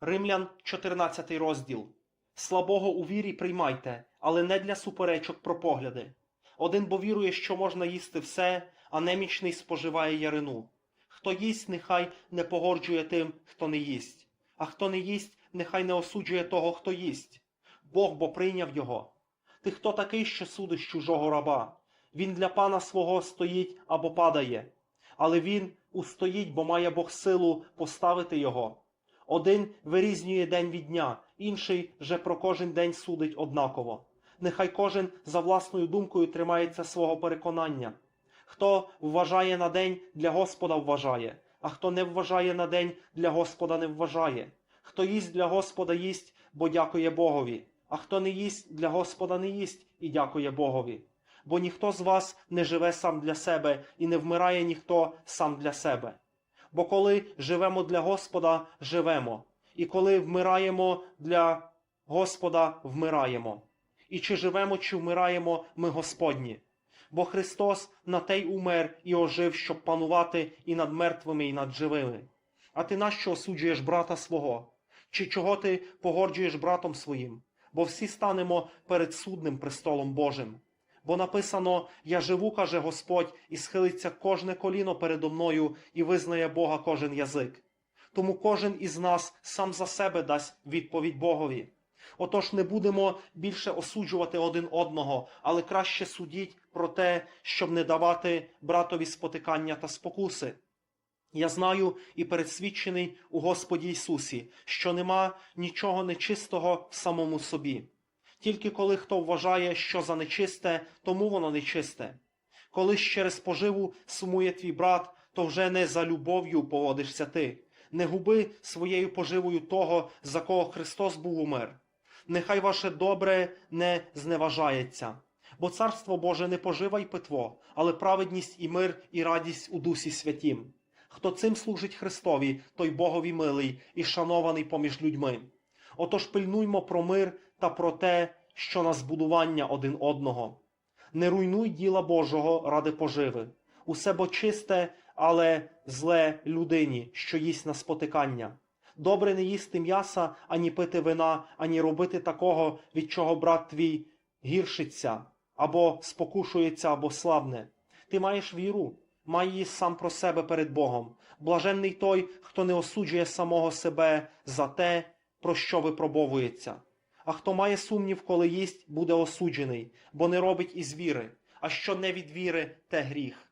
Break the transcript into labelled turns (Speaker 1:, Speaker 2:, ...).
Speaker 1: Римлян 14 розділ. Слабого у вірі приймайте, але не для суперечок про погляди. Один бо вірує, що можна їсти все, а немічний споживає ярину. Хто їсть, нехай не погорджує тим, хто не їсть, а хто не їсть, нехай не осуджує того, хто їсть. Бог бо прийняв його. Ти хто такий, що судиш чужого раба? Він для пана свого стоїть або падає, але він устоїть, бо має Бог силу поставити його. Один вирізнює день від дня, інший же про кожен день судить однаково. Нехай кожен за власною думкою тримається свого переконання. Хто вважає на день, для Господа вважає, а хто не вважає на день, для Господа не вважає. Хто їсть для Господа їсть, бо дякує Богові, а хто не їсть, для Господа не їсть і дякує Богові. Бо ніхто з вас не живе сам для себе, і не вмирає ніхто сам для себе. Бо коли живемо для Господа, живемо, і коли вмираємо для Господа, вмираємо. І чи живемо, чи вмираємо, ми Господні. Бо Христос на те й умер і ожив, щоб панувати і над мертвими, і над живими. А ти нащо осуджуєш брата свого? Чи чого ти погорджуєш братом своїм? Бо всі станемо перед судним престолом Божим. Бо написано: Я живу, каже Господь, і схилиться кожне коліно передо мною, і визнає Бога кожен язик. Тому кожен із нас сам за себе дасть відповідь Богові. Отож не будемо більше осуджувати один одного, але краще судіть про те, щоб не давати братові спотикання та спокуси. Я знаю і пересвідчений у Господі Ісусі, що нема нічого нечистого в самому собі. Тільки коли хто вважає, що за нечисте, тому воно нечисте. Коли ж через поживу сумує твій брат, то вже не за любов'ю поводишся ти. Не губи своєю поживою того, за кого Христос був умер. Нехай ваше добре не зневажається. Бо царство Боже не пожива й питво, але праведність і мир, і радість у Дусі Святім. Хто цим служить Христові, той Богові милий і шанований поміж людьми. Отож пильнуймо про мир та про те, що на збудування один одного. Не руйнуй діла Божого ради поживи. Усе бо чисте, але зле людині, що їсть на спотикання. Добре не їсти м'яса, ані пити вина, ані робити такого, від чого брат твій гіршиться, або спокушується, або слабне. Ти маєш віру, май її сам про себе перед Богом. Блаженний той, хто не осуджує самого себе за те, про що випробовується. А хто має сумнів, коли їсть, буде осуджений, бо не робить із віри, а що не від віри, те гріх.